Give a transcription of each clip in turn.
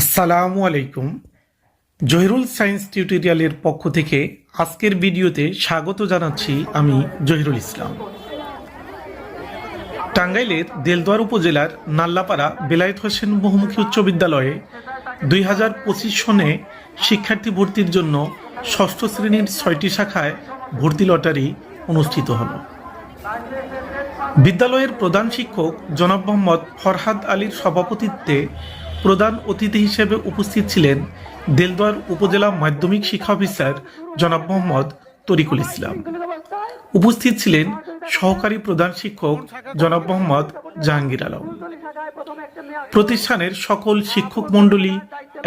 আসসালামু আলাইকুম। জহিরুল সায়েন্স টিউটোরিয়ালের পক্ষ থেকে আজকের ভিডিওতে স্বাগত জানাচ্ছি আমি জহিরুল ইসলাম। টাঙ্গাইলের দেলদুয়ার উপজেলার নাল্লাপাড়া বেলায়েত হোসেন বহুমুখী উচ্চ বিদ্যালয়ে দুই হাজার পঁচিশ সনে শিক্ষার্থী ভর্তির জন্য ষষ্ঠ শ্রেণির ছয়টি শাখায় ভর্তি লটারি অনুষ্ঠিত হল। বিদ্যালয়ের প্রধান শিক্ষক জনাব মোহাম্মদ ফরহাদ আলীর সভাপতিত্বে প্রধান অতিথি হিসেবে উপস্থিত ছিলেন দেলদুয়ার উপজেলা মাধ্যমিক শিক্ষা অফিসার জনাব মোহাম্মদ তরিকুল ইসলাম। উপস্থিত ছিলেন সহকারী প্রধান শিক্ষক জনাব মোহাম্মদ জাহাঙ্গীর আলম। প্রতিষ্ঠানের সকল শিক্ষক মণ্ডলী,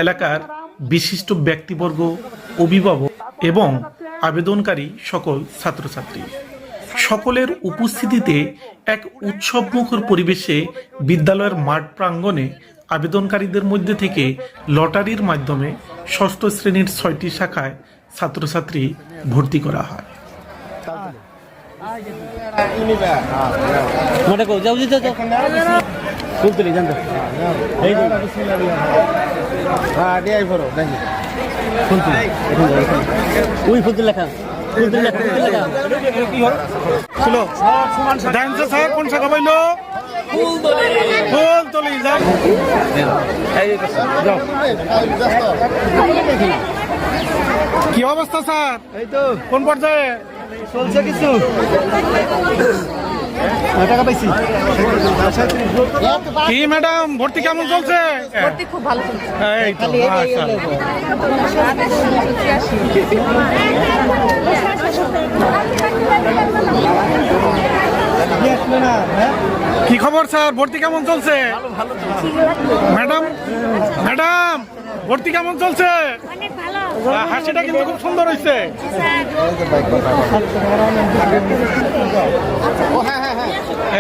এলাকার বিশিষ্ট ব্যক্তিবর্গ, অভিভাবক এবং আবেদনকারী সকল ছাত্রছাত্রী। সকলের উপস্থিতিতে এক উৎসবমুখর পরিবেশে বিদ্যালয়ের মাঠ প্রাঙ্গণে আবেদনকারীদের মধ্যে থেকে লটারির মাধ্যমে ষষ্ঠ শ্রেণির ছয়টি শাখায় ছাত্রছাত্রী ভর্তি করা হয়। হ্যাঁ ওই লেখা কোন শাখা পাইলো ফুল কি অবস্থা স্যার? এই তো। কোন পর্যায়ে? চলছে কিছু। টাকা পাইছি? কি ম্যাডাম? ভর্তি কেমন চলছে? ভর্তি খুব ভালো চলছে এই তো মাশাআল্লাহ। কি খবর স্যার? ভর্তি কেমন চলছে? ম্যাডাম? ম্যাডাম ভর্তি কেমন চলছে? হাসিটা কিন্তু খুব সুন্দর হয়েছে।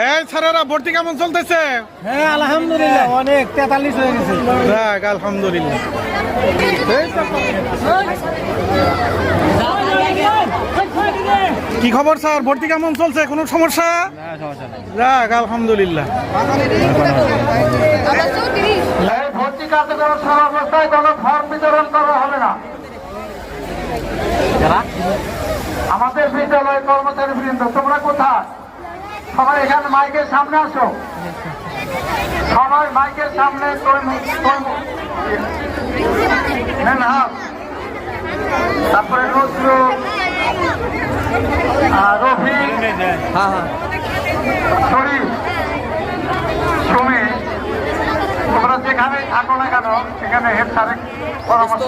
এই স্যারেরা ভর্তি কেমন চলতেছে? হ্যাঁ আলহামদুলিল্লাহ অনেক তেতাল্লিশ হয়ে গেছে। আলহামদুলিল্লাহ। কি খবর স্যার? ভর্তি কেমন চলছে? কোনো সমস্যা? যাক, আলহামদুলিল্লাহ। ফর্ম বিতরণ করা হবে না। আমাদের বিদ্যালয়ের কর্মচারী বৃন্দ তোমরা কোথায়? সবাই এখানে মাইকের সামনে আসো। সবাই মাইকের সামনে তারপরে নজরুল রফি শরীফ সুমি তোমরা যেখানে থাকো না কেন সেখানে হেড স্যারের পরামর্শ